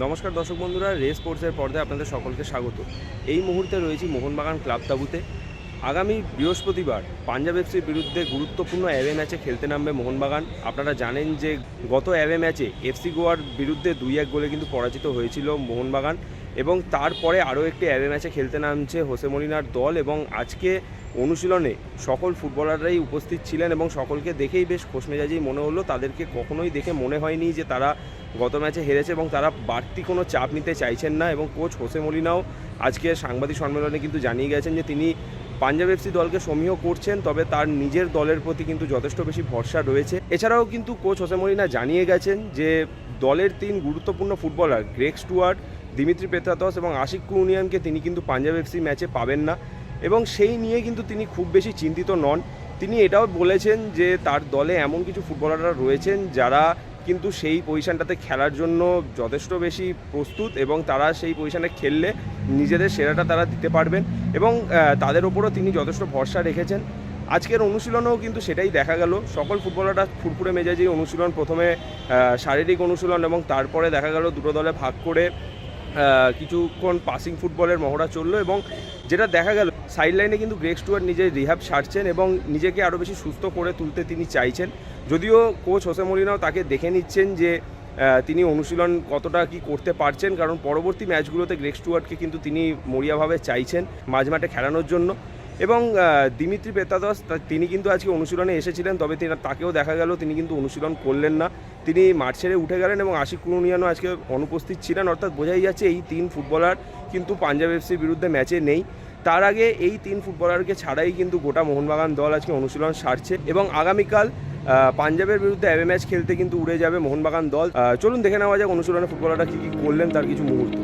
নমস্কার দর্শক বন্ধুরা, রেস স্পোর্টসের পর্দায় আপনাদের সকলকে স্বাগত। এই মুহূর্তে রয়েছি মোহনবাগান ক্লাব তাবুতে। আগামী বৃহস্পতিবার পাঞ্জাব এফসির বিরুদ্ধে গুরুত্বপূর্ণ অ্যাওয়ে ম্যাচে খেলতে নামবে মোহনবাগান। আপনারা জানেন যে গত অ্যাওয়ে ম্যাচে এফসি গোয়ার বিরুদ্ধে দুই এক গোলে কিন্তু পরাজিত হয়েছিল মোহনবাগান এবং তারপরে আরও একটি অ্যাওয়ে ম্যাচে খেলতে নামছে হোসে মরিনার দল এবং আজকে অনুশীলনে সকল ফুটবলাররাই উপস্থিত ছিলেন এবং সকলকে দেখেই বেশ খোশমেজাজেই মনে হলো। তাদেরকে কখনোই দেখে মনে হয়নি যে তারা গত ম্যাচে হেরেছে এবং তারা বাড়তি কোনো চাপ নিতে চাইছেন না এবং কোচ হোসে মলিনাও আজকে সাংবাদিক সম্মেলনে কিন্তু জানিয়ে গেছেন যে তিনি পাঞ্জাব এফসি দলকে সমীহ করছেন, তবে তার নিজের দলের প্রতি কিন্তু যথেষ্ট বেশি ভরসা রয়েছে। এছাড়াও কিন্তু কোচ হোসে মলিনা জানিয়ে গেছেন যে, দলের তিন গুরুত্বপূর্ণ footballer Greg Stewart, Dimitri Petratos এবং আশিক কুনিয়ানকে তিনি কিন্তু পাঞ্জাব এফসি ম্যাচে পাবেন না এবং সেই নিয়ে কিন্তু তিনি খুব বেশি চিন্তিত নন। তিনি এটাও বলেছেন যে, তার দলে এমন কিছু ফুটবলাররা রয়েছেন যারা কিন্তু সেই পজিশানটাতে খেলার জন্য যথেষ্ট বেশি প্রস্তুত এবং তারা সেই পজিশানে খেললে নিজেদের সেরাটা তারা দিতে পারবেন এবং তাদের ওপরও তিনি যথেষ্ট ভরসা রেখেছেন। আজকের অনুশীলনেও কিন্তু সেটাই দেখা গেল। সকল ফুটবলাররা ফুরফুরে মেজাজেই অনুশীলন, প্রথমে শারীরিক অনুশীলন এবং তারপরে দেখা গেল দুটো দলে ভাগ করে কিছুক্ষণ পাসিং ফুটবলের মহড়া চলল এবং যেটা দেখা গেল সাইড লাইনে কিন্তু গ্রেক স্টুয়ার্ট নিজের রিহাব সারছেন এবং নিজেকে আরও বেশি সুস্থ করে তুলতে তিনি চাইছেন। যদিও কোচ হোসে মলিনাও তাকে দেখে নিচ্ছেন যে তিনি অনুশীলন কতটা কি করতে পারছেন, কারণ পরবর্তী ম্যাচগুলোতে গ্রেক স্টুয়ার্টকে কিন্তু তিনি মরিয়াভাবে চাইছেন মাঝ মাঠে খেলানোর জন্য। এবং দিমিত্রি পেতাদস তিনি কিন্তু আজকে অনুশীলনে এসেছিলেন, তবে তাকেও দেখা গেল, তিনি কিন্তু অনুশীলন করলেন না। তিনি মাঠ ছেড়ে উঠে গেলেন এবং আশিক কুরুনিয়ানও আজকে অনুপস্থিত ছিলেন। অর্থাৎ বোঝাই যাচ্ছে এই তিন ফুটবলার কিন্তু পাঞ্জাব এফসির বিরুদ্ধে ম্যাচে নেই। তার আগে এই তিন ফুটবলারকে ছাড়াই কিন্তু গোটা মোহনবাগান দল আজকে অনুশীলন সারছে এবং আগামীকাল পাঞ্জাবের বিরুদ্ধে অ্যাবে ম্যাচ খেলতে কিন্তু উড়ে যাবে মোহনবাগান দল। চলুন দেখে নেওয়া যাক অনুশীলনে ফুটবলাররা কী কী করলেন তার কিছু মুহূর্ত।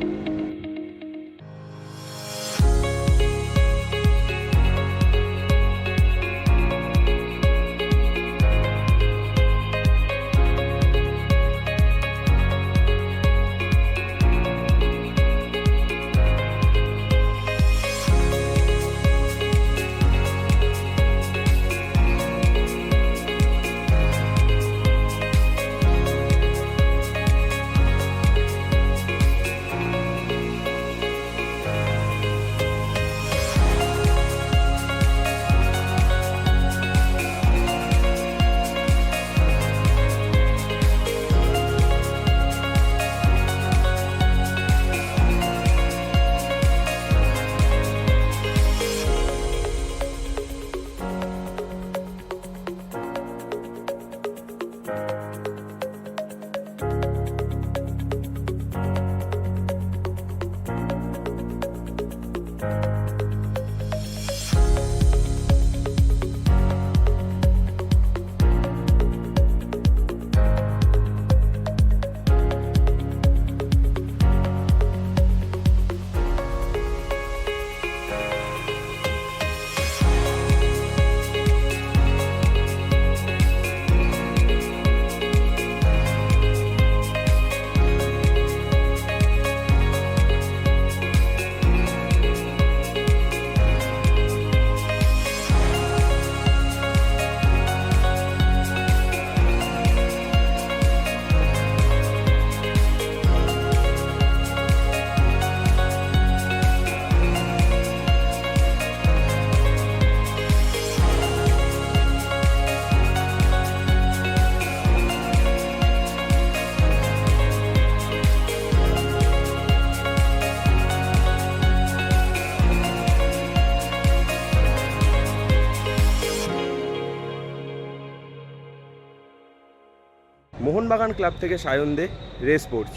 মোহনবাগান ক্লাব থেকে সায়ন দে রে স্পোর্টস।